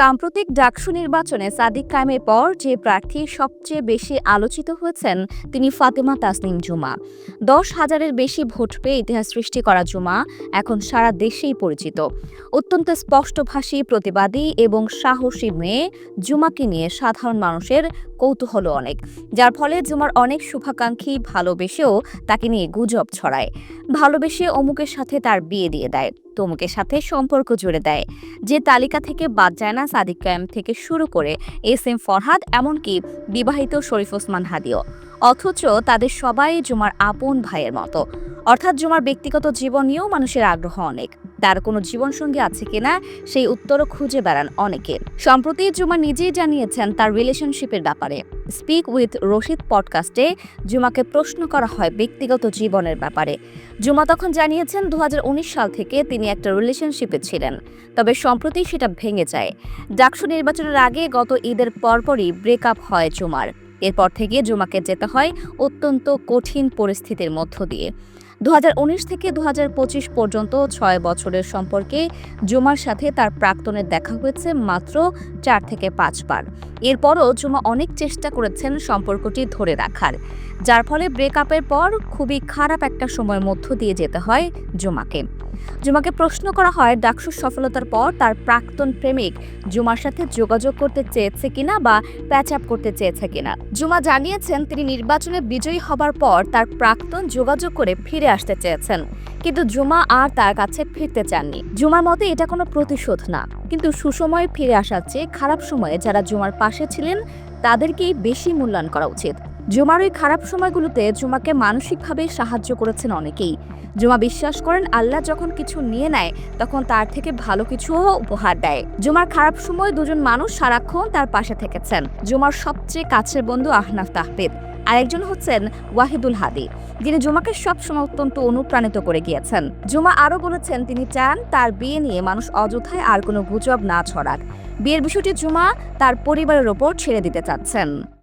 সাম্প্রতিক ডাকসু নির্বাচনে সাদিক কায়েমের পর যে প্রার্থী সবচেয়ে বেশি আলোচিত হয়েছেন তিনি ফাতেমা তাসনিম জুমা। দশ হাজারের বেশি ভোট পেয়ে ইতিহাস সৃষ্টি করা জুমা এখন সারা দেশেই পরিচিত। অত্যন্ত স্পষ্টভাষী, প্রতিবাদী এবং সাহসী মেয়ে জুমাকে নিয়ে সাধারণ মানুষের কৌতূহল অনেক। যার ফলে জুমার অনেক শুভাকাঙ্ক্ষী ভালোবেসেও তাকে নিয়ে গুজব ছড়ায়। ভালোবেসে অমুকের সাথে তার বিয়ে দিয়ে দেয়, তমুকের সাথে সম্পর্ক জুড়ে দেয়। যে তালিকা থেকে বাদ যায় না সাদিক কায়েম থেকে শুরু করে এস এম ফরহাদ, এমনকি বিবাহিত শরীফ ওসমান হাদিও। অথচ তাদের সবাই জুমার আপন ভাইয়ের মতো। অর্থাৎ জুমার ব্যক্তিগত জীবন নিয়েও মানুষের আগ্রহ অনেক। তার কোনো জীবনসঙ্গী আছে কিনা, সেই উত্তরও খুঁজে বেড়ান অনেকে। সম্প্রতি জুমা নিজেই জানিয়েছেন তার রিলেশনশিপের ব্যাপারে। স্পিক উইথ রশিদ পডকাস্টে জুমাকে প্রশ্ন করা হয় ব্যক্তিগত জীবনের ব্যাপারে। জুমা তখন জানিয়েছেন দু হাজার উনিশ সাল থেকে তিনি একটা রিলেশনশিপে ছিলেন, তবে সম্প্রতি সেটা ভেঙে যায়। ডাকসু নির্বাচনের আগে গত ঈদের পরপরই ব্রেকআপ হয় জুমার। এরপর থেকে জুমাকে যেতে হয় অত্যন্ত কঠিন পরিস্থিতির মধ্য দিয়ে। দু হাজার উনিশ থেকে দু হাজার পঁচিশ পর্যন্ত ছয় বছরের সম্পর্কে জুমার সাথে তার প্রাক্তনের দেখা হয়েছে মাত্র চার থেকে পাঁচবার এরপরও জুমা অনেক চেষ্টা করেছেন সম্পর্কটি ধরে রাখার, যার ফলে ব্রেকআপের পর খুবই খারাপ একটা সময়ের মধ্য দিয়ে যেতে হয় জুমাকে। জুমাকে প্রশ্ন করা হয় ডাকসুর সফলতার পর তার প্রাক্তন প্রেমিক জুমার সাথে যোগাযোগ করতে চেয়েছে কিনা বা প্যাচ আপ করতে চেয়েছে কিনা। জুমা জানিয়েছেন তিনি নির্বাচনে বিজয়ী হবার পর তার প্রাক্তন যোগাযোগ করে ফিরে আসতে চেয়েছেন। কিন্তু জুমা আর তার কাছে ফিরতে চাননি। জুমার মতে এটা কোনো প্রতিশোধ না। কিন্তু সুসময়ে ফিরে আসার চেয়ে খারাপ সময়ে যারা জুমার পাশে ছিলেন, তাদেরকেই বেশি মূল্যায়ন করা উচিত। জুমার ওই খারাপ সময়গুলোতে জুমাকে মানসিকভাবে সাহায্য করেছেন অনেকেই। জুমা বিশ্বাস করেন, আল্লাহ যখন কিছু নিয়ে নেয়, তখন তার থেকে ভালো কিছুও উপহার দেয়। জুমার খারাপ সময় দুজন মানুষ সারাক্ষণ তার পাশে থেকেছেন। জুমার সবচেয়ে কাছের বন্ধু আহনাফ তাহবিদ আরেকজন হচ্ছেন ওয়াহিদুল হাদি। যিনি জুমাকে সবসময় অত্যন্ত অনুপ্রাণিত করে গিয়েছেন। জুমা আরও বলেছেন, তিনি চান তার বিয়ে নিয়ে মানুষ অযথায় আর কোনো গুজব না ছড়াক। বিয়ের বিষয়টি জুমা তার পরিবারের ওপর ছেড়ে দিতে চাচ্ছেন।